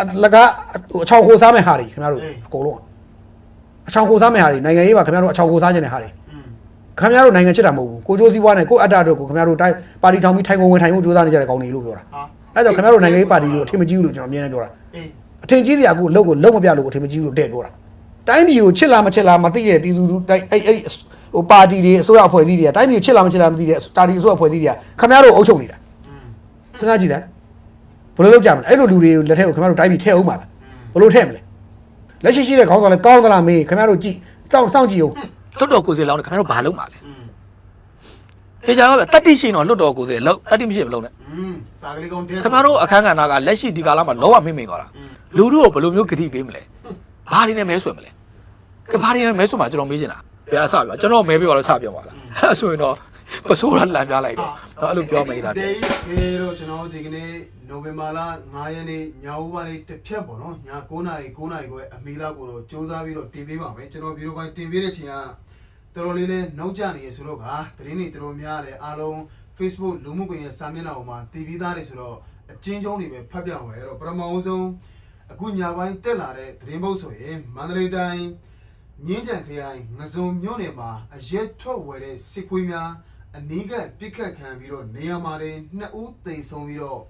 အလကားဟိုအချောင်ခိုစားမဲ့ဟာတွေခင်ဗျားတို့အကုန်လုံးအချောင်ခိုစားမဲ့ဟာတွေနိုင်ငံရေးမှာခင်ဗျားတို့အချောင်ခိုစားခြင်းတဲ့ဟာတွေခင်ဗျားတို့နိုင်ငံချစ်တာမဟုတ်ဘူးကိုကျိုးစည်းဝါးနဲ့ကိုအတ္တတို့ကိုခင်ဗျားတို့တိုင်းပါတီထောင်ပြီးထိုင်ကုန်ဝင်ထိုင်ဖို့ကြိုးစားနေကြတဲ့ကောင်းတွေလို့ပြောတာအဲကြောင့်ခင်ဗျားတို့နိုင်ငံရေးပါတီကိုအထင်မကြီးဘူးလို့ကျွန်တော်အမြဲတမ်းပြောတာအထင်ကြီးစရာကိုလုံကိုလုံမပြလို့အထင်မကြီးဘူးလို့တဲ့ပြောတာတိုင်းပြည်ကိုချစ်လားမချစ်လားမသိတဲ့ပြည်သူတွေအဲ့အဲ့ဟိုပါတီတွေအစိုးရအဖွဲ့အစည်းတွေကတိုင်းပြည်ကိုချစ်လားမချစ်လားမသိတဲ့ပါတီအစိုးရအဖွဲ့အစည်းတွေကခင်ဗျားတို့အုပ်ချုပ်နေတာစဉ်းစားကြည့်တယ် ဘယ်လိုလုပ်ကြမလဲအဲ့လိုလူတွေကိုလက်ထက်ကိုခင်ဗျားတို့တိုက်ပြီးထည့်အောင်ပါလားဘယ်လိုထည့်မလဲလက်ရှိရှိတဲ့ခေါင်းဆောင်လည်းကောင်းသလားမေးခင်ဗျားတို့ကြည့်စောင့်စောင့်ကြည့်အောင်လွတ်တော်ကိုယ်စီလောင်းနေခင်ဗျားတို့ဘာလုပ်မှာလဲဖေချာကပဲတတိရှိရင်တော့လွတ်တော်ကိုယ်စီလောက်တတိမရှိဘူးလုံးနဲ့စာကလေးကောင်တဲ့ခင်ဗျားတို့အခန်းကဏ္ဍကလက်ရှိဒီကာလမှာလောကမိမ့်မိန်သွားတာလူတို့ကိုဘယ်လိုမျိုးဂတိပေးမလဲဘာတွေနဲ့မဲဆွယ်မလဲကဘာတွေနဲ့မဲဆွယ်မှာကျွန်တော်မေးချင်တာဘယ်အဆပြောကျွန်တော်မဲပြောလို့စပြောပါလားအဲ့ဒါဆိုရင်တော့ပစိုးရလမ်းပြလိုက်တော့အဲ့လိုပြောမိတာဒီတို့ကျွန်တော်ဒီကနေ့ နိုဝင်ဘာလ9ရက်နေ့ညဦးပိုင်းလေးတစ်ဖြတ်ပေါ့နော်ည9နာရီ9နာရီခွဲအမီလာကိုတော့စူးစမ်းပြီးတော့တင်ပေးပါမယ်ကျွန်တော်ဗီဒီယိုပိုင်းတင်ပေးတဲ့ချိန်ကတော်တော်လေးလေးနှောက်ကြနေရဆိုတော့ကသတင်းတွေတော်တော်များတယ်အားလုံး Facebook လူမှုကွန်ရက်စာမျက်နှာပေါ်မှာတည်ပြီးသားတွေဆိုတော့အချင်းချင်းတွေပဲဖတ်ပြအောင်ပဲအဲ့တော့ပထမဦးဆုံးအခုညပိုင်းတက်လာတဲ့သတင်းပုတ်ဆိုရင်မန္တလေးတိုင်းမြင်းကြံခရိုင်ငစုံမြို့နယ်မှာအရက်ထွက်ဝယ်တဲ့စစ်ခွေးများအနီးကပြစ်ခတ်ခံပြီးတော့နေရာမှာတင်နှစ်ဦးသေဆုံးပြီးတော့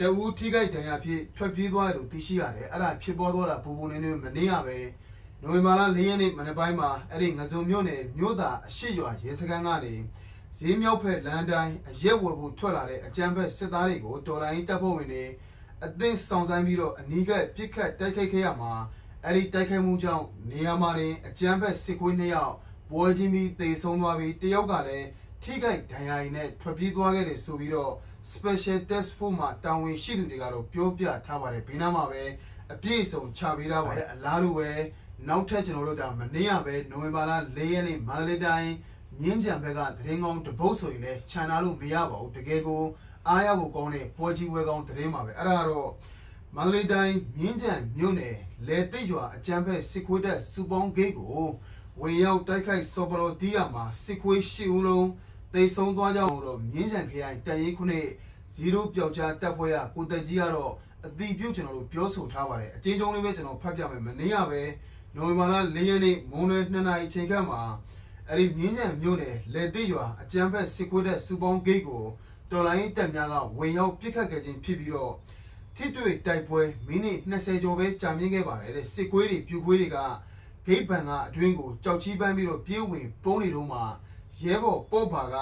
တဦးထိခိုက်ဒဏ်ရာဖြစ်ထွက်ပြေးသွားတယ်လို့သိရှိရတယ်အဲ့ဒါဖြစ်ပေါ်သွားတာပူပူနေနေမနေရပဲနိုဝင်ဘာလ၄ရက်နေ့မနေ့ပိုင်းမှာအဲ့ဒီငစုံမြို့နယ်မြို့သားအရှိရွာရဲစခန်းကနေဈေးမြောက်ဖက်လမ်းတိုင်းအရက်ဝယ်ဖို့ထွက်လာတဲ့အကြမ်းဖက်စစ်သားတွေကိုတော်လိုင်းတပ်ဖွဲ့ဝင်တွေအသင်းဆောင်ဆိုင်ပြီးတော့အနီးကပြစ်ခတ်တိုက်ခိုက်ခဲ့ရမှာအဲ့ဒီတိုက်ခိုက်မှုကြောင့်နေရာမှာတင်အကြမ်းဖက်စစ်ခွေးနှစ်ယောက်ပွဲချင်းပြီးသေဆုံးသွားပြီးတယောက်ကလည်းထိခိုက်ဒဏ်ရာရည်နဲ့ထွက်ပြေးသွားခဲ့တယ်ဆိုပြီးတော့ special test force မှာတာဝန်ရှိသူတွေကတော့ပြောပြထားပါတယ်ဘေးနားမှာပဲအပြည့်အစုံချပေးထားပါတယ်အလားတူပဲနောက်ထပ်ကျွန်တော်တို့ဒါမနေ့ကပဲနိုဝင်ဘာလ၄ရက်နေ့မန္တလေးတိုင်းမြင်းကြံဘက်ကသတင်းကောင်းတစ်ပုတ်ဆိုရင်လည်းခြံထားလို့မရပါဘူးတကယ်ကိုအားရဖို့ကောင်းတဲ့ပွဲကြီးပွဲကောင်းသတင်းပါပဲအဲ့ဒါကတော့မန္တလေးတိုင်းမြင်းကြံမြို့နယ်လေသိပ်ရွာအကျန်းဖက်စစ်ခွေးတပ်စူပေါင်းဂိတ်ကိုဝင်ရောက်တိုက်ခိုက်စော်ပလော်တီးရမှာစစ်ခွေး၈ဦးလုံး တိတ်ဆုံးသွားကြအောင်တော့မြင်းကြံခရိုင်တန်ရင်ခုနှစ်0ပျောက်ကြားတက်ဖွဲ့ရကိုတက်ကြီးကတော့အတိပြုတ်ကျွန်တော်တို့ပြောဆိုထားပါတယ်အချင်းချင်းလေးပဲကျွန်တော်ဖတ်ပြမယ်မနေ့ကပဲနိုဝင်ဘာလ၄ရက်နေ့မွန်းလွဲ2နာရီချိန်ခန့်မှာအဲ့ဒီမြင်းကြံမြို့နယ်လေတိရွာအကျန်းဖက်စစ်ခွေးတဲ့စူပေါင်းဂိတ်ကိုတော်လိုင်းတက်များကဝင်ရောက်ပစ်ခတ်ခဲ့ခြင်းဖြစ်ပြီးတော့ထိတွေ့တိုက်ပွဲမိနစ်20ကျော်ပဲကြာမြင့်ခဲ့ပါတယ်တဲ့စစ်ခွေးတွေပြူခွေးတွေကဂိတ်ဘန်ကအတွင်းကိုကြောက်ချီးပန်းပြီးတော့ပြေးဝင်ပုံးနေတော့မှ ရဲဘော်ပေါ့ပါက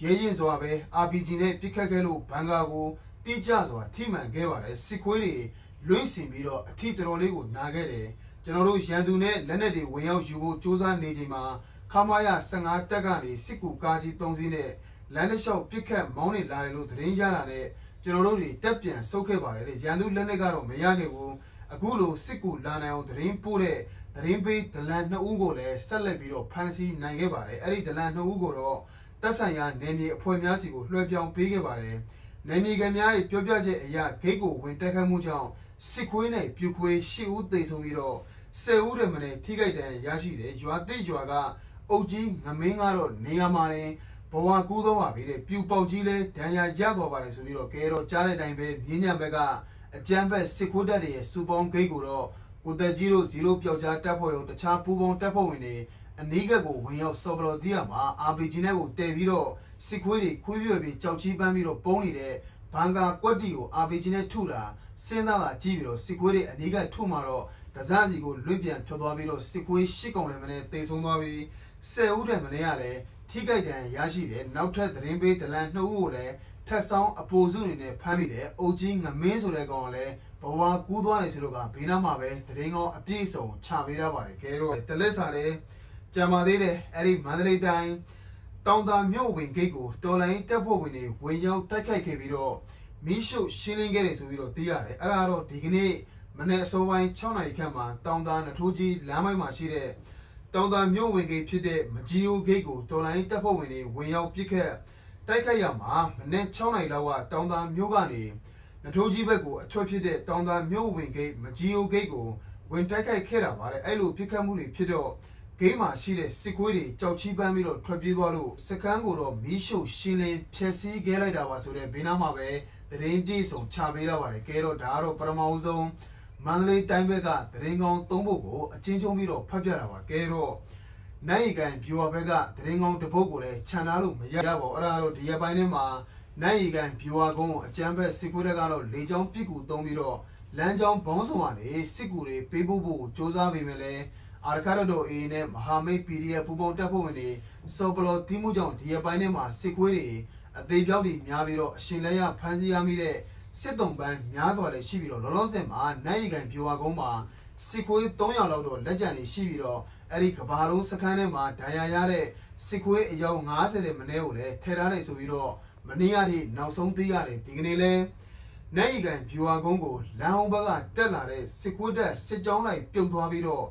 ရဲရင်စွာပဲ RPG နဲ့ပြစ်ခတ်ခဲ့လို့ဘန်ကာကိုတိကျစွာထိမှန်ခဲ့ပါတယ်စစ်ခွေးတွေလွင့်စင်ပြီးတော့အထိတော်တော်လေးကိုနာခဲ့တယ်ကျွန်တော်တို့ရန်သူနဲ့လက်နက်တွေဝင်ရောက်ယူဖို့စူးစမ်းနေချိန်မှာခမာရ15တက်ကနေစစ်ကူကားကြီး3စီးနဲ့လမ်းတစ်လျှောက်ပြစ်ခတ်မောင်းနေလာတယ်လို့သတင်းရတာနဲ့ကျွန်တော်တို့တွေတက်ပြန်ဆုတ်ခဲ့ပါတယ်တဲ့ရန်သူလက်နက်ကတော့မရခဲ့ဘူးအခုလိုစစ်ကူလာနိုင်အောင်သတင်းပို့တဲ့ သတင်းပေးဒလန်2ဦးကိုလည်းဆက်လက်ပြီးတော့ဖမ်းဆီးနိုင်ခဲ့ပါတယ်အဲ့ဒီဒလန်2ဦးကိုတော့တပ်ဆိုင်ရာနယ်မြေအဖွဲ့များစီကိုလွှဲပြောင်းပေးခဲ့ပါတယ်နယ်မြေခံများရဲ့ပြောပြချက်အရဂိတ်ကိုဝင်တိုက်ခိုက်မှုကြောင့်စစ်ခွေးနဲ့ပြူခွေး10ဦးသေဆုံးပြီးတော့10ဦးတည်းမနဲ့ထိခိုက်ဒဏ်ရာရရှိတယ်ရွာတိတ်ရွာကအုတ်ကြီးငမင်းကတော့နေရာမှာတင်ဘဝကူးတော့ပါပြီတဲ့ပြူပေါက်ကြီးလဲဒဏ်ရာရသွားပါတယ်ဆိုပြီးတော့ကဲတော့ကြားတဲ့အတိုင်းပဲမြင်းညံဘက်ကအကြမ်းဖက်စစ်ခွေးတပ်တွေရဲ့စူပေါင်းဂိတ်ကိုတော့ ကိုတက်ကြီးတို့0ပျောက်ကြားတပ်ဖွဲ့ရုံတခြားပူးပေါင်းတပ်ဖွဲ့ဝင်တွေအနီးကပ်ကိုဝင်ရောက်စော်ဘလော်တီးရမှာ RPG နဲ့ကိုတည်ပြီးတော့စစ်ခွေးတွေခွေးပြွယ်ပြီးကြောက်ချီးပန်းပြီးတော့ပုံးနေတဲ့ဘန်ကာကွက်တီကို RPG နဲ့ထုတာစဉ်းစားတာကြည့်ပြီးတော့စစ်ခွေးတွေအနီးကပ်ထုမှာတော့ဒဇစီကိုလွင့်ပြန်ထွက်သွားပြီးတော့စစ်ခွေးရှစ်ကောင်လည်းမနဲ့တေဆုံးသွားပြီး10ဦးတည်းမနဲ့ရလဲထိကြိုက်တန်ရရှိတယ်နောက်ထပ်သတင်းပေးဒလန်2ဦးကိုလည်း ထက်ဆောင်အပိုစုအနေနဲ့ဖမ်းမိတယ်အုတ်ကြီးငမင်းဆိုတဲ့ကောင်ကလည်းဘဝကူးသွားတယ်ဆိုတော့ကဘေးနားမှာပဲသတင်းကောင်းအပြည့်အစုံချပေးထားပါတယ်ကဲတော့တလက်စာတဲ့ကြံပါသေးတယ်အဲ့ဒီမန္တလေးတိုင်းတောင်သာမြို့ဝင်ဂိတ်ကိုတော်လိုင်းတက်ဖို့ဝင်တွေဝင်ရောက်တိုက်ခိုက်ခဲ့ပြီးတော့မီးရှို့ရှင်းလင်းခဲ့တယ်ဆိုပြီးတော့သိရတယ်အဲ့ဒါကတော့ဒီကနေ့မနေ့အစောပိုင်း6နာရီခန့်မှာတောင်သာနထိုးကြီးလမ်းပိုင်းမှာရှိတဲ့တောင်သာမြို့ဝင်ဂိတ်ဖြစ်တဲ့မကြီးအိုဂိတ်ကိုတော်လိုင်းတပ်ဖွဲ့ဝင်တွေဝင်ရောက်ပစ်ခတ် တိုက်ခိုက်ရမှာမနေ့6နိုင်လောက်ကတောင်သာမြို့ကနေနထိုးကြီးဘက်ကိုအထွက်ဖြစ်တဲ့တောင်သာမြို့ဝင်ဂိတ်မကြီးအိုဂိတ်ကိုဝင်တိုက်ခိုက်ခဲ့တာပါတဲ့အဲ့လိုပစ်ခတ်မှုတွေဖြစ်တော့ဂိမ်းမှာရှိတဲ့စစ်ကွေးတွေကြောက်ချီးပန်းပြီးတော့ထွက်ပြေးသွားလို့စကန်းကိုတော့မီးရှို့ရှင်းလင်းဖျက်ဆီးခဲ့လိုက်တာပါဆိုတဲ့ဘေးနားမှာပဲတရင်ပြေဆုံးချပေးတော့ပါတယ်ကဲတော့ဒါကတော့ပထမဦးဆုံးမမန္တလေးတိုင်းဘက်ကသတင်းကောင်းသုံးပုဒ်ကိုအချင်းချင်းပြီးတော့ဖတ်ပြတာပါကဲတော့ နိုင်ရီကန်ဗျူဟာဘက်ကသတင်းကောင်းတစ်ပုဒ်ကိုလည်းခြံထားလို့မရပါဘူးအဲ့ဒါတော့ဒီရက်ပိုင်းထဲမှာနိုင်ရီကန်ဗျူဟာကုန်းကိုအကြမ်းဖက်စစ်ခွေးတွေကတော့လေကြောင်းပစ်ကူသုံးပြီးတော့လမ်းကြောင်းဘောင်းဆောင်ကနေစစ်ကူတွေပေးဖို့ဖို့စ조사ပေးမယ်လဲအာရခရတော်အေးနဲ့မဟာမိတ် PDF ပူပေါင်းတပ်ဖွဲ့ဝင်တွေစောပလောတိမှုကြောင့်ဒီရက်ပိုင်းထဲမှာစစ်ခွေးတွေအသေးပြောက်တွေများပြီးတော့အရှင်လဲရဖမ်းဆီးရမိတဲ့စစ်တုံပန်းများစွာလည်းရှိပြီးတော့လောလောဆယ်မှာနိုင်ရီကန်ပြိုဝကုန်းမှာစစ်ခွေး300လောက်တော့လက်ကျန်နေရှိပြီးတော့ အဲ့ဒီကဘာလုံးစခန်းထဲမှာဒဏ်ရာရတဲ့စစ်ခွေးအယောက်90တဲ့မနေ့ကိုလည်းထည့်ထားတယ်ဆိုပြီးတော့မနေ့ကထိနောက်ဆုံးသိရတယ်ဒီကနေ့လဲနိုင်ရီကန်ပြိုဝကုန်းကိုလမ်းအောင်ဘက်ကတက်လာတဲ့စစ်ခွေးတက်စစ်ကြောင်းလိုက်ပြုတ်သွားပြီးတော့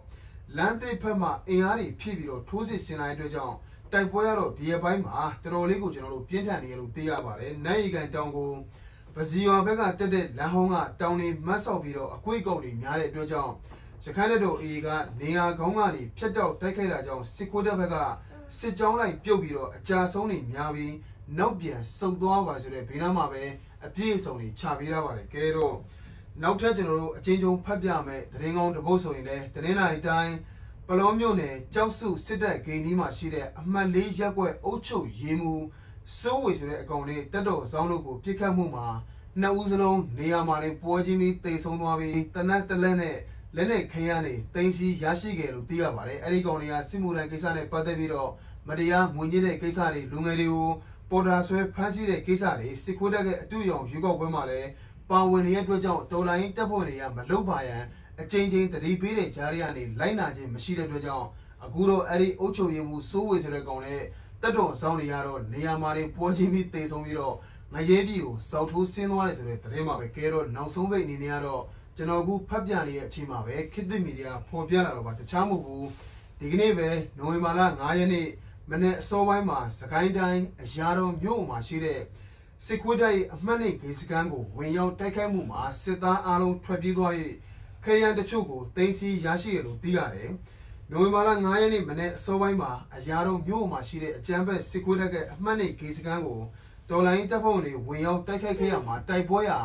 လမ်းသိပ်ဖက်မှာအင်အားတွေဖြည့်ပြီးတော့ထိုးစစ်ဆင်လာတဲ့အတွက်ကြောင့်တိုက်ပွဲရတော့ဒီရက်ပိုင်းမှာတော်တော်လေးကိုကျွန်တော်တို့ပြင်းထန်နေရလို့သိရပါတယ်နိုင်ရီကန်တောင်ကိုပစီရွာဘက်ကတက်တဲ့လမ်းဟောင်းကတောင်တွေမတ်ဆောက်ပြီးတော့အကွေ့ကောက်တွေများတဲ့အတွက်ကြောင့် ရခိုင်တပ်တော်အေကနေရာကောင်းကနေဖြတ်တောက်တိုက်ခိုက်တာကြောင့်စစ်ခွေးတပ်ဘက်ကစစ်ကြောင်းလိုက်ပြုတ်ပြီးတော့အကြာဆုံးတွေများပြီးနောက်ပြန်ဆုတ်သွားပါဆိုတဲ့ဘေးနားမှာပဲအပြည့်အစုံတွေခြာပေးရပါတယ်ကဲတော့နောက်ထပ်ကျွန်တော်တို့အချင်းချင်းဖတ်ပြမယ်သတင်းကောင်းတစ်ပုဒ်ဆိုရင်လည်းသတင်းလာအတိုင်းပလောမြို့နယ်ကြောက်စုစစ်တပ်ဂိမ်းဒီမှာရှိတဲ့အမှတ်၄ရက်ကွက်အုပ်ချုပ်ရေးမှုစိုးဝေဆိုတဲ့အကောင်လေးတက်တော်ဆောင်းတို့ကိုပြစ်ခတ်မှုမှာနှစ်ဦးစလုံးနေရာမှာနေပွဲချင်းပြီးတိတ်ဆုံးသွားပြီးတနက်တလက်နဲ့ လက်နဲ့ခရမ်းနေတင်းစီရရှိခဲ့လို့သိရပါတယ်အဲ့ဒီကောင်တွေကစစ်မှုထမ်းကိစ္စနဲ့ပတ်သက်ပြီးတော့မတရားငွေညစ်တဲ့ကိစ္စတွေလူငယ်တွေကိုပေါ်တာဆွဲဖမ်းဆီးတဲ့ကိစ္စတွေစစ်ခွေးတက်ကအတူရောင်ရွေးကောက်ပွဲမှာလည်းပါဝင်နေတဲ့အတွက်ကြောင့်တော်လိုင်းတပ်ဖွဲ့တွေကမလုပါရန်အချိန်ချင်းတတိပေးတဲ့ကြားရကနေလိုက်နာခြင်းမရှိတဲ့အတွက်ကြောင့်အခုတော့အဲ့ဒီအုပ်ချုပ်ရေးမှုစိုးဝေဆိုတဲ့ကောင်နဲ့တက်တော်ဆောင်တွေကတော့နေရာမှာနေပွဲချင်းပြီးတေဆုံးပြီးတော့ငရဲပြည်ကိုစောက်ထိုးဆင်းသွားတယ်ဆိုတဲ့သတင်းမှာပဲကဲတော့နောက်ဆုံးပိတ်အနေနဲ့ကတော့ ကျွန်တော်အခုဖတ်ပြနေတဲ့အချိန်မှာပဲခေတ်သစ်မီဒီယာဖော်ပြလာတော့ပါတခြားမဟုတ်ဘူးဒီကနေ့ပဲနိုဝင်ဘာလ9ရက်နေ့မနေ့အစောပိုင်းမှာစကိုင်းတိုင်းအရာတော်မြို့မှာရှိတဲ့စစ်ခွေးတိုက်အမှတ်နဲ့ဂေစကန်ကိုဝင်ရောက်တိုက်ခိုက်မှုမှာစစ်သားအလုံးထွက်ပြေးသွား၍ခရန်တချို့ကိုတင်စီရရှိတယ်လို့သိရတယ်။နိုဝင်ဘာလ9ရက်နေ့မနေ့အစောပိုင်းမှာအရာတော်မြို့မှာရှိတဲ့အကြမ်းဖက်စစ်ခွေးတပ်ကအမှတ်နဲ့ဂေစကန်ကိုဒေါ်လာရင်းတပ်ဖွဲ့ဝင်တွေဝင်ရောက်တိုက်ခိုက်ခဲ့ရမှာတိုက်ပွဲရာ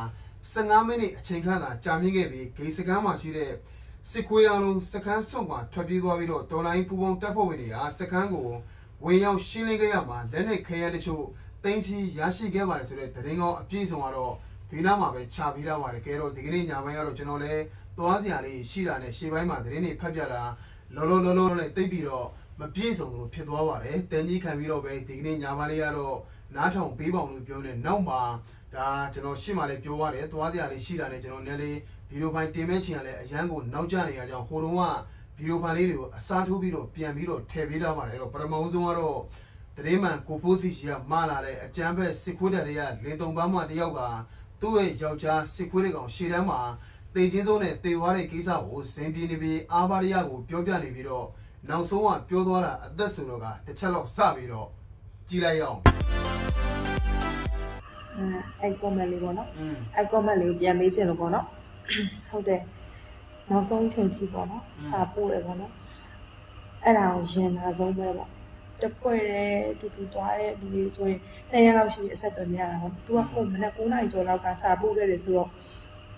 15မိနစ်အချိန်ခန့်သာကြာမြင့်ခဲ့ပြီးဂေစကန်မှာရှိတဲ့စစ်ခွေးအလုံးစခန်းစုံမှာထွက်ပြေးသွားပြီးတော့ဒေါ်လာရင်းပူပေါင်းတပ်ဖွဲ့ဝင်တွေဟာစခန်းကိုဝင်ရောက်ရှင်းလင်းခဲ့ရမှာလက်နက်ခဲယမ်းတချို့တင်စီရရှိခဲ့ပါတယ်ဆိုတဲ့သတင်းကောင်းအပြည့်စုံကတော့ဒီနားမှာပဲခြာပေးထားပါတယ်ကဲတော့ဒီကနေ့ညပိုင်းကတော့ကျွန်တော်လည်းသွားစရာလေးရှိတာနဲ့ရှေ့ပိုင်းမှာသတင်းတွေဖတ်ပြတာလောလောလောလောနဲ့တိတ်ပြီးတော့မပြည့်စုံလို့ဖြစ်သွားပါတယ်တန်ကြီးခံပြီးတော့ပဲဒီကနေ့ညာမလေးကတော့ နားထောင်ပေးပါအောင်လို့ပြောနေနောက်မှာဒါကျွန်တော်ရှေ့မှာလည်းပြောရတယ်သွားစရာလေးရှိတာနဲ့ကျွန်တော်လည်းလေးဗီဒီယိုဖိုင်တင်မဲ့ချင်ရလဲအရန်ကိုနောက်ကျနေရကြောင်းဟိုတုန်းကဗီဒီယိုဖိုင်လေးတွေကိုအစားထိုးပြီးတော့ပြန်ပြီးတော့ထည့်ပေးထားပါတယ်အဲ့တော့ပထမဆုံးကတော့တရေမှန်ကိုဖိုးစီရှိကမလာတဲ့အကြမ်းဖက်စစ်ခွေးတပ်တွေကလင်းတုံပန်းမှတယောက်ကသူ့ရဲ့ယောက်ျားစစ်ခွေးတွေကောင်ရှေ့တန်းမှာတေချင်းဆုံးနဲ့တေသွားတဲ့ကိစ္စကိုဇင်ပြင်းနေပြီးအာဘာရိယကိုပြောပြနေပြီးတော့နောက်ဆုံးကပြောသွားတာအသက်ဆိုတော့ကတစ်ချက်လောက်စပြီးတော့ ကြည်လိုက်ရအောင် အဲအဲ့ comment လေးပေါ့နော် อืม အဲ့ comment လေးကိုပြန်မေးချင်လို့ပေါ့နော်ဟုတ်တယ်နောက်ဆုံးချိန်ထိပေါ့နော် อืม စာပို့တယ်ပေါ့နော်အဲ့ဒါကိုရင်နာဆုံးပဲပေါ့တစ်ဖွဲ့တည်းတူတူသွားတဲ့လူတွေဆိုရင်နှစ်ရက်လောက်ရှိပြီအဆက်အသွယ်မရတာပေါ့သူကဟိုမနေ့9နာရီကျော်လောက်ကစာပို့ခဲ့တယ်ဆိုတော့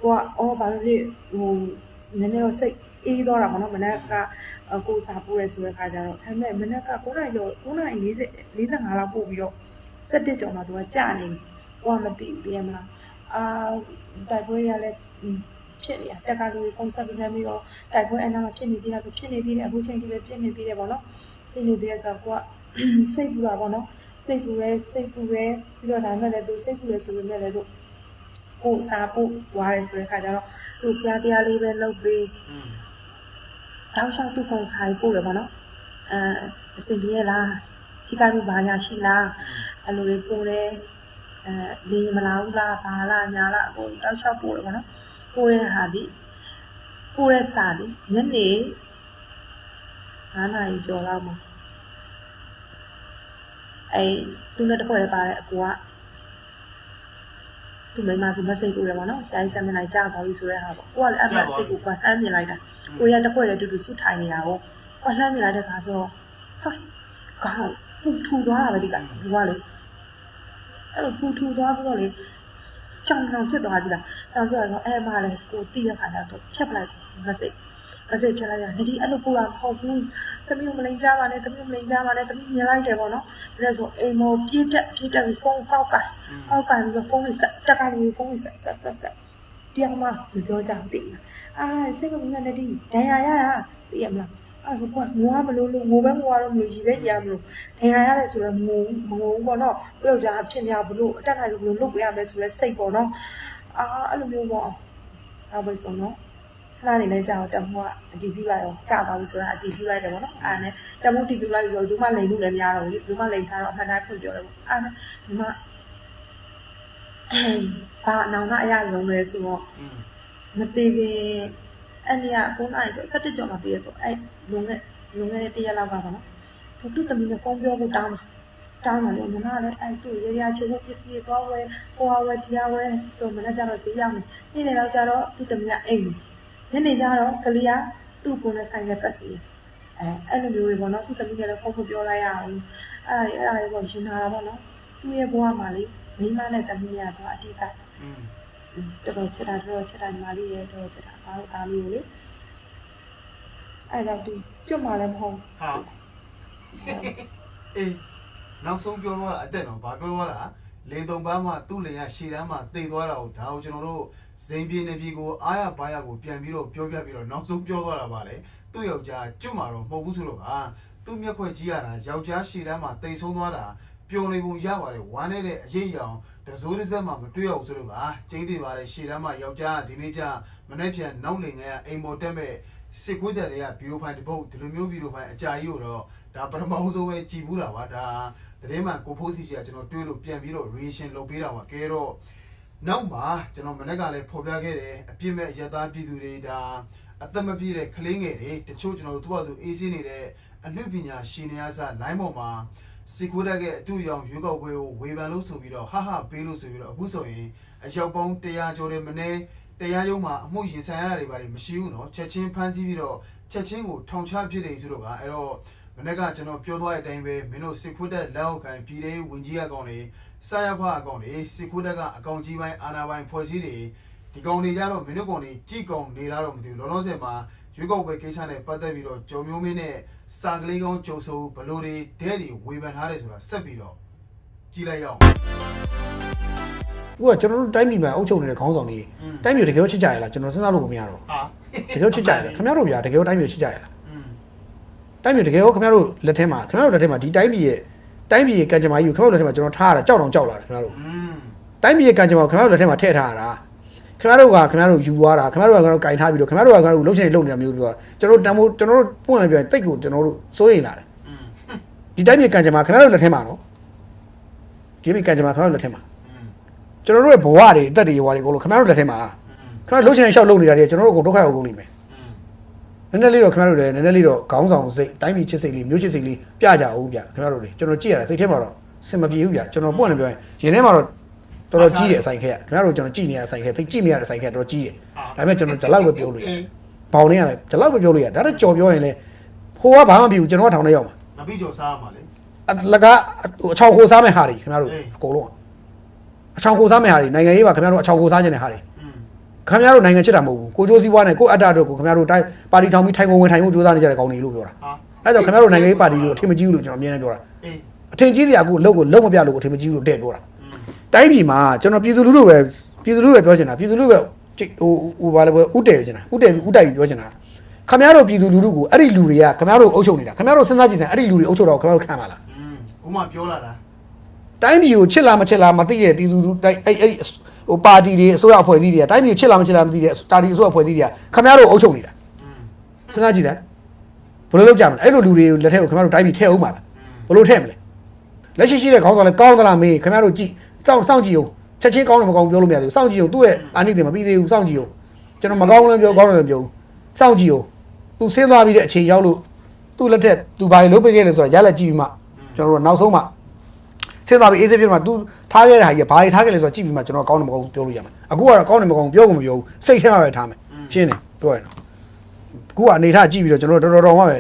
ကိုကအော်ဘာလို့လဲဟိုနည်းနည်းတော့စိတ် အေးသွားတာပေါ့နော်မနေ့ကကိုစာပို့ရဲဆိုတဲ့ခါကျတော့ဒါပေမဲ့မနေ့က9နာရီကျော်9နာရီ40 45လောက်ပို့ပြီးတော့17ကျော်မှသူကကြာနေပြီဟိုကမသိဘူးတကယ်မလားအာတိုက်ပွဲတွေကလည်းဖြစ်နေတာတက်ကလူတွေပုံစံပြနေပြီးတော့တိုက်ပွဲအနာမှာဖြစ်နေသေးတာဖြစ်နေသေးတယ်အခုချိန်ထိပဲဖြစ်နေသေးတယ်ပေါ့နော်ဖြစ်နေသေးတဲ့ဆိုတော့စိတ်ပူတာပေါ့နော်စိတ်ပူရဲစိတ်ပူရဲပြီးတော့ဒါမဲ့လည်းသူစိတ်ပူရဲဆိုပေမဲ့လည်းသူကိုစားဖို့ွားရဲဆိုတဲ့ခါကျတော့သူပြားတရားလေးပဲလုပ်ပြီးอืม တောက်လျှောက်သူ့ပုံစားပို့တယ်ပေါ့နော်အဲအစီအပြေလားထိခိုက်မှုဘာညာရှိလားအဲ့လိုလေးပို့တယ်အဲလေမလာဘူးလားဘာလားညာလားအကုန်တောက်လျှောက်ပို့တယ်ပေါ့နော်ပို့တဲ့ဟာဒီပို့တဲ့စာဒီညနေ9နာရီကျော်လောက်မှာအဲသူနဲ့တစ်ခွက်ပါတဲ့အကူက သူမိမစီမစိတ်ပို့တယ်ပေါ့နော်ဆရာကြီးစမနိုင်ကြာသွားပြီဆိုတဲ့ဟာပေါ့ကိုကလည်းအဲ့မှာစိတ်ကိုကနှမ်းမြင်လိုက်တာကိုရတစ်ခွက်တည်းတူတူစွတ်ထိုင်နေတာကိုဟောလှမ်းမြင်လိုက်တဲ့ခါဆိုတော့ဟာကောင်းပူထူသွားတာပဲဒီကဒီကလေအဲ့လိုပူထူသွားပြီးတော့လေကြောင်ကြောင်ဖြစ်သွားပြီလားကြောင်ဖြစ်သွားတော့အဲ့မှာလေကိုတီးရခါကျတော့ဖြတ်ပလိုက်မစိတ် မစိတ်ဖြတ်လိုက်ရနေဒီအဲ့လိုပူတာမဟုတ်ဘူးသမီးကိုမလိန်ကြပါနဲ့သမီးကိုမလိန်ကြပါနဲ့သမီးမြင်လိုက်တယ်ပေါ့နော်ဒါလည်းဆိုအိမ်မောပြေးတက်ပြေးတက်ပြီးဖုန်းပေါက်ကန်ပေါက်ကန်ပြီးတော့ဖုန်းလေးဆက်တက်ကန်ပြီးဖုန်းလေးဆက်ဆက်ဆက်ဆက်တရားမှမပြောကြဘူးတိလားအာစိတ်ကမင်းနဲ့ဒီဒဏ်ရာရတာသိရမလားအဲ့ဒါကွာငိုရမလို့လို့ငိုပဲငိုရတော့မလို့ရီပဲရမလို့ဒဏ်ရာရတယ်ဆိုတော့ငိုမငိုဘူးပေါ့နော်ကိုယောက်ျားဖြစ်နေဘလို့အတက်နိုင်လို့ဘလို့လုပ်ပေးရမယ်ဆိုလဲစိတ်ပေါ့နော်အာအဲ့လိုမျိုးပေါ့အဲ့ပဲဆိုနော် ခဏနေလဲကြာတော့တမှုကအတီးပြလိုက်အောင်ကြာသွားပြီဆိုတာအတီးပြလိုက်တယ်ပေါ့နော်အဲ့နဲ့တမှုတီးပြလိုက်ပြီးတော့ဒီမှလိန်လို့လည်းမရတော့ဘူးဒီမှလိန်ထားတော့အမှန်တိုင်းဖွင့်ပြောတယ်ပေါ့အဲ့နဲ့ဒီမှဘာအနောင်ကအရာလုံးလဲဆိုတော့อืมမသေးခင်အဲ့ဒီက9နာရီကျော်17ကျော်မှတည်းရတော့အဲ့လုံခဲ့လုံခဲ့တဲ့တရက်လောက်ကပါနော်သူသူ့တမီးနဲ့ဖုန်းပြောဖို့တောင်းတာတောင်းတယ်လေညီမလည်းအဲ့သူ့ရေရချေဖို့ပစ္စည်းသွားဝဲဟိုဟာဝဲဒီဟာဝဲဆိုမနေ့ကျတော့ဈေးရောက်နေနေ့နေ့တော့ကျတော့သူ့တမီးကအိမ်နေ ညနေကျတော့ကလေးကသူ့ကိုယ်နဲ့ဆိုင်တဲ့ပတ်စီအဲအဲ့လိုမျိုးတွေပေါ့နော်သူ့တမီးကလည်းဖုန်းမပြောလိုက်ရဘူးအဲ့ဒါအဲ့ဒါလေးပေါ့ရှင်းထားတာပေါ့နော်သူ့ရဲ့ဘဝမှာလေမိမနဲ့တမီးကတော့အတိတ်ကอืมတော်တော်ချက်တာတော်တော်ချက်တာညီမလေးရဲ့တော်တော်ချက်တာဘာလို့သားလေးကိုလေအဲ့တော့သူကျွတ်မှလည်းမဟုတ်ဟာအေးနောက်ဆုံးပြောသွားတာအတက်တော့ဘာပြောသွားတာ လင်းတုံပန်းမှာသူ့လင်ရရှည်တန်းမှာတိတ်သွားတာကိုဒါကိုကျွန်တော်တို့ဇိမ်ပြင်းနေပြီကိုအားရပါရကိုပြန်ပြီးတော့ပြောပြပြီးတော့နောက်ဆုံးပြောသွားတာပါလေသူ့ယောက်ျားကျွတ်မှာတော့မဟုတ်ဘူးဆိုတော့ဟာသူ့မျက်ခွက်ကြီးရတာယောက်ျားရှည်တန်းမှာတိတ်ဆုံးသွားတာပျော်နေပုံရပါတယ်ဝမ်းနေတဲ့အရေးအယောင်တစိုးတစ်စက်မှမတွေ့ရဘူးဆိုတော့ကကျင်းသေးပါတယ်ရှည်တန်းမှာယောက်ျားကဒီနေ့ကျမနေ့ပြန်နောက်လင်ငယ်အိမ်ပေါ်တက်မဲ့ စစ်ခွေးတက်တွေကဘီရိုဖိုင်တစ်ပုတ်ဒီလိုမျိုးဘီရိုဖိုင်အကြာကြီးကိုတော့ဒါပထမဆုံးပဲကြည်ဘူးတာပါဒါသတင်းမှန်ကိုဖိုးစီစီကကျွန်တော်တွေးလို့ပြန်ပြီးတော့ reaction လုပ်ပေးတာပါကဲတော့နောက်မှာကျွန်တော်မနေ့ကလည်းဖော်ပြခဲ့တယ်အပြစ်မဲ့ရတသားပြည်သူတွေဒါအသက်မပြည့်တဲ့ကလေးငယ်တွေတချို့ကျွန်တော်တို့သူ့အတူအေးစင်းနေတဲ့အမှုပညာရှင်နေရစ line ပေါ်မှာစီကိုတက်ရဲ့အတူရောင်ရွေးကောက်ပွဲကိုဝေဖန်လို့ဆိုပြီးတော့ဟာဟာပေးလို့ဆိုပြီးတော့အခုဆိုရင်အရောက်ပေါင်း100ကျော်တဲ့မနေ့ တရားရုံးမှာအမှုရင်ဆိုင်ရတာတွေပါလေမရှိဘူးเนาะချက်ချင်းဖမ်းဆီးပြီးတော့ချက်ချင်းကိုထောင်ချဖြစ်နေဆိုတော့ကအဲ့တော့မနေ့ကကျွန်တော်ပြောသွားတဲ့အတိုင်းပဲမင်းတို့စစ်ခွတ်တက်လက်အောက်ခံပြည်ထောင်ဝင်ကြီးအကောင်တွေစာရဖအကောင်တွေစစ်ခွတ်တက်ကအကောင်ကြီးပိုင်းအာနာပိုင်းဖွဲ့စည်းတွေဒီကောင်တွေကြတော့မင်းတို့ကောင်တွေကြည်ကောင်နေလားတော့မသိဘူးလောလောဆယ်မှာရွေးကောက်ပွဲကိစ္စနဲ့ပတ်သက်ပြီးတော့ဂျုံမျိုးမင်းနဲ့စာကလေးကောင်းကြုံဆိုဘလို့တွေဒဲတွေဝေဖန်ထားတယ်ဆိုတာဆက်ပြီးတော့ကြည့်လိုက်ရအောင် အခုကကျွန်တော်တို့တိုင်းပြည်မှာအုပ်ချုပ်နေတဲ့ခေါင်းဆောင်တွေတိုင်းပြည်တကယ်ချစ်ကြရလားကျွန်တော်စဉ်းစားလို့မရတော့ဟာတကယ်ချစ်ကြရလားခင်ဗျားတို့ဗျာတကယ်တိုင်းပြည်ချစ်ကြရလားတိုင်းပြည်တကယ်ခင်ဗျားတို့လက်ထဲမှာခင်ဗျားတို့လက်ထဲမှာဒီတိုင်းပြည်ရဲ့တိုင်းပြည်ရဲ့ကံကြမ္မာကြီးကိုခင်ဗျားတို့လက်ထဲမှာကျွန်တော်ထားရတာကြောက်တော့ကြောက်လာတယ်ခင်ဗျားတို့တိုင်းပြည်ရဲ့ကံကြမ္မာကိုခင်ဗျားတို့လက်ထဲမှာထည့်ထားရတာခင်ဗျားတို့ကခင်ဗျားတို့ယူသွားတာခင်ဗျားတို့ကခင်ဗျားတို့ကင်ထားပြီးတော့ခင်ဗျားတို့ကခင်ဗျားတို့လှုပ်ချင်လှုပ်နေတာမျိုးပြီးတော့ကျွန်တော်တန်ဖိုးကျွန်တော်တို့ပွင့်လိုက်ပြန်တိတ်ကိုကျွန်တော်တို့စိုးရိမ်လာတယ်ဒီတိုင်းပြည်ကံကြမ္မာခင်ဗျားတို့လက်ထဲမှာနော်ဒီပြည်ကံကြမ္မာခင်ဗျားတို့လက်ထဲမှာ ကျွန်တော်တို့ရဲ့ဘဝတွေအသက်တွေဘဝတွေအကုန်လုံးခင်ဗျားတို့လက်ထဲမှာခင်ဗျားလှုပ်ချင်တဲ့ရှောက်လုပ်နေတာတွေကျွန်တော်တို့အကုန်ဒုက္ခရောက်ကုန်နေမယ်နည်းနည်းလေးတော့ခင်ဗျားတို့လည်းနည်းနည်းလေးတော့ခေါင်းဆောင်စိတ်တိုင်းပြည်ချစ်စိတ်လေးမျိုးချစ်စိတ်လေးပြကြအောင်ဗျာခင်ဗျားတို့တွေကျွန်တော်ကြည့်ရတာစိတ်ထဲမှာတော့စင်မပြေဘူးဗျာကျွန်တော်ပွင့်နေပြောရင်ရင်ထဲမှာတော့တော်တော်ကြီးတယ်အဆိုင်ခဲခင်ဗျားတို့ကျွန်တော်ကြည့်နေရအဆိုင်ခဲသိကြည့်နေရအဆိုင်ခဲတော်တော်ကြီးတယ်ဒါပေမဲ့ကျွန်တော်ဒီလောက်ပဲပြောလို့ရတယ်ဘောင်နေရမယ်ဒီလောက်ပဲပြောလို့ရတယ်ဒါတော့ကြော်ပြောရင်လေဟိုကဘာမှမဖြစ်ဘူးကျွန်တော်ကထောင်ထဲရောက်မှာမပြီးကြော်စားရမှာလေအလကအချောက်ခိုးစားမဲ့ဟာတွေခင်ဗျားတို့အကုန်လုံး အချောင်ကိုစားမယ့်ဟာတွေနိုင်ငံရေးပါခင်ဗျားတို့အချောင်ကိုစားခြင်းတဲ့ဟာတွေခင်ဗျားတို့နိုင်ငံချစ်တာမဟုတ်ဘူးကိုကျိုးစည်းဝါးနဲ့ကိုအတ္တတို့ကိုခင်ဗျားတို့တိုင်းပါတီထောင်ပြီးထိုင်ကုန်ဝင်ထိုင်ဖို့ကြိုးစားနေကြတဲ့ကောင်းတွေလို့ပြောတာအဲဒါကြောင့်ခင်ဗျားတို့နိုင်ငံရေးပါတီကိုအထင်မကြီးဘူးလို့ကျွန်တော်အမြဲတမ်းပြောတာအထင်ကြီးစရာကိုလုံကိုလုံမပြလို့ကိုအထင်မကြီးဘူးလို့တဲ့ပြောတာတိုင်းပြည်မှာကျွန်တော်ပြည်သူလူထုပဲပြည်သူလူထုပဲပြောချင်တာပြည်သူလူထုပဲဟိုဟိုဘာလဲဥတည်ချင်တာဥတည်ဥတိုက်ပြီးပြောချင်တာခင်ဗျားတို့ပြည်သူလူထုကိုအဲ့ဒီလူတွေကခင်ဗျားတို့အုပ်ချုပ်နေတာခင်ဗျားတို့စဉ်းစားကြည့်စမ်းအဲ့ဒီလူတွေအုပ်ချုပ်တော့ခင်ဗျားတို့ခံပါလားဥမာပြောလာတာ တိုင်းပြည်ကိုချစ်လားမချစ်လားမသိတဲ့ပြည်သူလူတိုင်းအဲ့အဲ့ဟိုပါတီတွေအစိုးရအဖွဲ့အစည်းတွေကတိုင်းပြည်ကိုချစ်လားမချစ်လားမသိတဲ့တာတီအစိုးရအဖွဲ့အစည်းတွေကခင်ဗျားတို့အုပ်ချုပ်နေတာอืมစဉ်းစားကြည့်စမ်းဘယ်လိုလုပ်ကြမလဲအဲ့လိုလူတွေကိုလက်ထက်ကိုခင်ဗျားတို့တိုင်းပြည်ထည့်အောင်ပါလားဘယ်လိုထည့်မလဲလက်ရှိရှိတဲ့ခေါင်းဆောင်လည်းကောင်းသလားမေးခင်ဗျားတို့ကြည့်စောင့်စောင့်ကြည့်အောင်ချက်ချင်းကောင်းတယ်မကောင်းဘူးပြောလို့မရသေးဘူးစောင့်ကြည့်အောင်သူ့ရဲ့အာနိသင်မပြီးသေးဘူးစောင့်ကြည့်အောင်ကျွန်တော်မကောင်းလည်းပြောကောင်းတယ်လည်းပြောဘူးစောင့်ကြည့်အောင်သူဆင်းသွားပြီးတဲ့အချိန်ရောက်လို့သူ့လက်ထက်သူဘာတွေလုပ်ပေးခဲ့လဲဆိုတာရလက်ကြည့်ပြီးမှကျွန်တော်တို့နောက်ဆုံးမှ ဆင်းသွားပြီးအေးဆေးဖြစ်မှာ तू ထားခဲ့တဲ့ဟာကြီးကဘာတွေထားခဲ့လဲဆိုတော့ကြည့်ပြီးမှကျွန်တော်ကောင်းတယ်မကောင်းဘူးပြောလို့ရမှာအခုကတော့ကောင်းတယ်မကောင်းဘူးပြောကုန်မပြောဘူးစိတ်ထဲမှာပဲထားမယ်ရှင်းတယ်ပြောရအောင်အခုကအနေထားကြည့်ပြီးတော့ကျွန်တော်တော်တော်တော်မှပဲဩ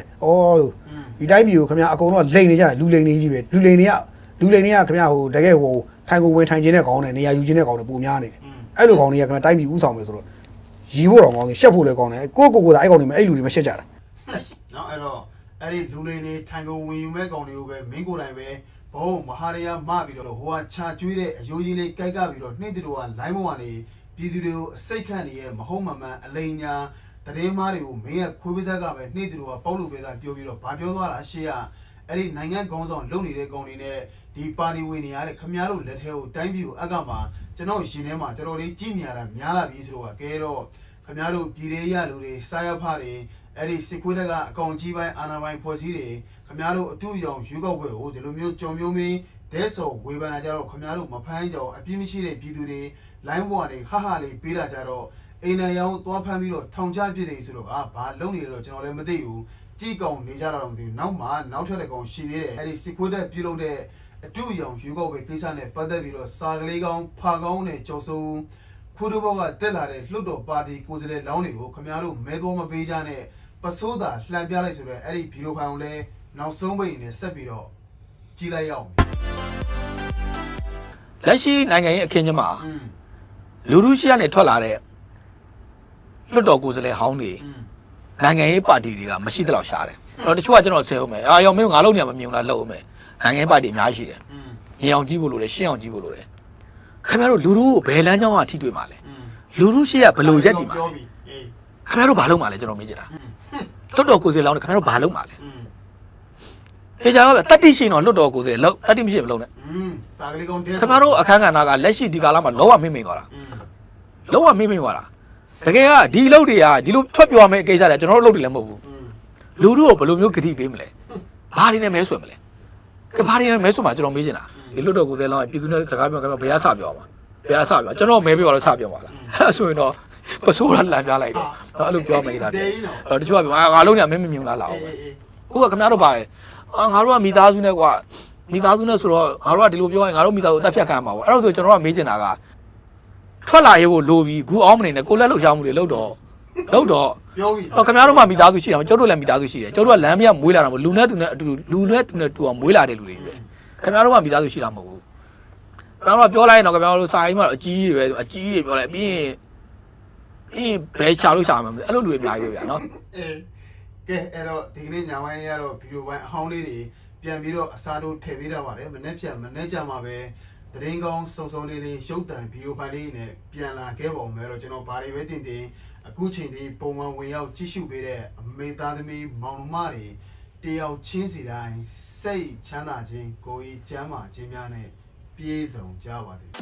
လို့ဒီတိုင်းမျိုးခင်ဗျာအကုန်လုံးကလိန်နေကြတယ်လူလိန်နေကြီးပဲလူလိန်တွေကလူလိန်တွေကခင်ဗျာဟိုတကယ်ဟိုထိုင်ကိုဝင်ထိုင်ခြင်းနဲ့ကောင်းတယ်နေရာယူခြင်းနဲ့ကောင်းတယ်ပုံများနေတယ်အဲ့လိုကောင်းတွေကခင်ဗျာတိုင်းပြည်ဥဆောင်မယ်ဆိုတော့ရီဖို့တော့ကောင်းတယ်ရှက်ဖို့လည်းကောင်းတယ်ကိုကိုကိုသာအဲ့ကောင်တွေမအဲ့လူတွေမရှက်ကြတာနော်အဲ့တော့အဲ့ဒီလူလိန်တွေထိုင်ကိုဝင်ယူမဲ့ကောင်တွေကိုပဲမင်းကိုယ်တိုင်ပဲ ဘုံမဟာရယာမပြီးတော့ဟိုကခြာကျွေးတဲ့အယိုးကြီးလေးကြိုက်ကပြီးတော့နှိမ့်တူတော့လိုင်းဘုံကနေပြည်သူတွေကိုအစိတ်ခန့်နေရဲ့မဟုတ်မမှန်အလိန်ညာတရင်မားတွေကိုမင်းရဲ့ခွေးပါးစက်ကပဲနှိမ့်တူတော့ပေါက်လို့ပဲသာပြောပြီးတော့ဘာပြောသွားတာရှေ့ကအဲ့ဒီနိုင်ငံခေါင်းဆောင်လုံနေတဲ့ကောင်တွေနဲ့ဒီပါတီဝင်နေရတဲ့ခမားတို့လက်ထဲကိုတိုင်းပြည်ကိုအကမှာကျွန်တော်ရှင်ထဲမှာတော်တော်လေးကြည်မြရတာများလာပြီဆိုတော့ကဲတော့ခမားတို့ပြည်ရေးရလူတွေစားရဖတွေအဲ့ဒီစစ်ခွေးတက်ကအကောင်ကြီးပိုင်းအာနာပိုင်းဖွဲ့စည်းတွေ ခမားတို့အတူရောင်ရွေးကောက်ပွဲကိုဒီလိုမျိုးကြုံမျိုးမင်းဒဲဆော်ဝေဖန်တာကြတော့ခမားတို့မဖမ်းကြအောင်အပြစ်မရှိတဲ့ပြည်သူတွေလိုင်းပေါ်ကနေဟဟလေးပေးတာကြတော့အိမ်နံရောင်သွားဖမ်းပြီးတော့ထောင်ချပြစ်နေဆိုတော့အာဘာလုံနေလဲတော့ကျွန်တော်လည်းမသိဘူးကြည်ကောင်နေကြတာတော့မသိဘူးနောက်မှနောက်ထပ်တဲ့ကောင်ရှိသေးတယ်အဲ့ဒီစစ်ခွေးတက်ပြုလုပ်တဲ့အတူရောင်ရွေးကောက်ပွဲကိစ္စနဲ့ပတ်သက်ပြီးတော့စာကလေးကောင်းဖာကောင်းနဲ့ကြော်စုံခုတို့ဘောကတက်လာတဲ့လွှတ်တော်ပါတီကိုယ်စားလှယ်လောင်းတွေကိုခမားတို့မဲတော်မပေးကြနဲ့ပစိုးတာလှန်ပြလိုက်ဆိုတော့အဲ့ဒီဗီဒီယိုဖိုင်ကိုလည်း နောက်ဆုံးပိတ်နေဆက်ပြီးတော့ကြည့်လိုက်ရအောင် လက်ရှိနိုင်ငံရေးအခင်းချင်းမှာ อืม လူလူရှိကနေထွက်လာတဲ့လွတ်တော်ကိုယ်စားလှယ်ဟောင်းတွေ อืม နိုင်ငံရေးပါတီတွေကမရှိတဲ့လောက်ရှားတယ်အဲ့တော့တချို့ကကျွန်တော်ဆဲဟုတ်မယ်အာရောင်မင်းတို့ငါလုံးနေမှာမမြင်ဘူးလားလှုပ်အောင်မယ်နိုင်ငံရေးပါတီအများကြီးရှိတယ် อืม မြင်အောင်ကြည့်ဖို့လိုတယ်ရှင်းအောင်ကြည့်ဖို့လိုတယ်ခင်ဗျားတို့လူလူကိုဘယ်လမ်းကြောင်းကထိတွေ့မှာလဲ อืม လူလူရှိရဘယ်လိုရက်တည်မှာ ပြော လဲ ပြီအေး ခင်ဗျားတို့ဘာလုပ်မှာလဲကျွန်တော်မေးချင်တာ อืม လွတ်တော်ကိုယ်စားလှယ်လောင်းတွေခင်ဗျားတို့ဘာလုပ်မှာလဲ อืม ม အေးကြပါဗျတတိရှိရင်တော့လွတ်တော်ကိုယ်စားလှယ်လုံးတတိမရှိရင်မလုံးနဲ့ อืมစာကလေးကောင်းတဲ ခင်ဗျားတို့အခန်းကဏ္ဍကလက်ရှိဒီကာလမှာလုံးဝမိမ့်မိန်သွားတာ อืม လုံးဝမိမ့်မိန်သွားတာတကယ်ကဒီအလုပ်တွေကဒီလိုထွက်ပြောရမယ့်ကိစ္စတွေကျွန်တော်တို့လုပ်တယ်လည်းမဟုတ်ဘူး อืม လူတို့ကိုဘယ်လိုမျိုးဂတိပေးမလဲဘာတွေနဲ့မဲဆွဲမလဲကဘာတွေနဲ့မဲဆွဲမှာကျွန်တော်မေးချင်တာဒီလွတ်တော်ကိုယ်စားလှယ်လောင်းပြည်သူနဲ့စကားပြောကြမှာဘယ်ရစပြောမှာဘယ်ရစပြောကျွန်တော်မဲပြောလို့စပြောမှာလားအဲ့ဒါဆိုရင်တော့ပစိုးရလန်ပြလိုက်တော့အဲ့လိုပြောမယ်လား တေးနော် အဲ့တချို့ကပြောအာငါလုံးနေမင်းမမြင်လားလာအောင် အေးအေး ဟုတ်ကခင်ဗျားတို့ပါလေ အာငါတို့ကမိသားစုနဲ့ကွာမိသားစုနဲ့ဆိုတော့ငါတို့ကဒီလိုပြောရင်ငါတို့မိသားစုအသက်ဖြတ်ခံမှာပေါ့အဲ့တော့ဆိုကျွန်တော်ကမေးချင်တာကထွက်လာရေးကိုလိုပြီးဂူအောင်မနေနဲ့ကိုလက်လှုပ်ရှားမှုတွေလုပ်တော့လုပ်တော့ပြောပြီဟောခင်ဗျားတို့မှမိသားစုရှိအောင်ကျုပ်တို့လည်းမိသားစုရှိတယ်ကျုပ်တို့ကလမ်းပြမွေးလာတာမဟုတ်လူနဲ့တူနဲ့အတူတူလူနဲ့တူနဲ့တူအောင်မွေးလာတဲ့လူတွေပဲခင်ဗျားတို့မှမိသားစုရှိတာမဟုတ်ဘူးခင်ဗျားတို့ကပြောလိုက်ရင်တော့ခင်ဗျားတို့စာရေးမှာအကြီးတွေပဲအကြီးတွေပြောလိုက်ပြီးရင်ပြီးရင်ဘယ်ချလို့ရှာမှာမလဲအဲ့လိုလူတွေအများကြီးပဲဗျာနော်အေး ကဲအဲ့တော့ဒီကနေ့ညဝိုင်းရတော့ဗီဒီယိုပိုင်းအဟောင်းလေးတွေပြန်ပြီးတော့အစားတို့ထည့်ပေးတာပါတယ်မနေ့ပြန်မနေ့ကြမှာပဲသတင်းကောင်းစုံစုံလေးလေးရုပ်တံဗီဒီယိုပိုင်းလေးနဲ့ပြန်လာခဲ့ပါဦးမယ်တော့ကျွန်တော်ဘာတွေပဲတင်တင်အခုချိန်ဒီပုံမှန်ဝင်ရောက်ကြည့်ရှုပေးတဲ့အမေသားသမီးမောင်နှမတွေတယောက်ချင်းစီတိုင်းစိတ်ချမ်းသာခြင်းကိုယ်ဤကျမ်းမာခြင်းများနဲ့ပြည့်စုံကြပါသည်။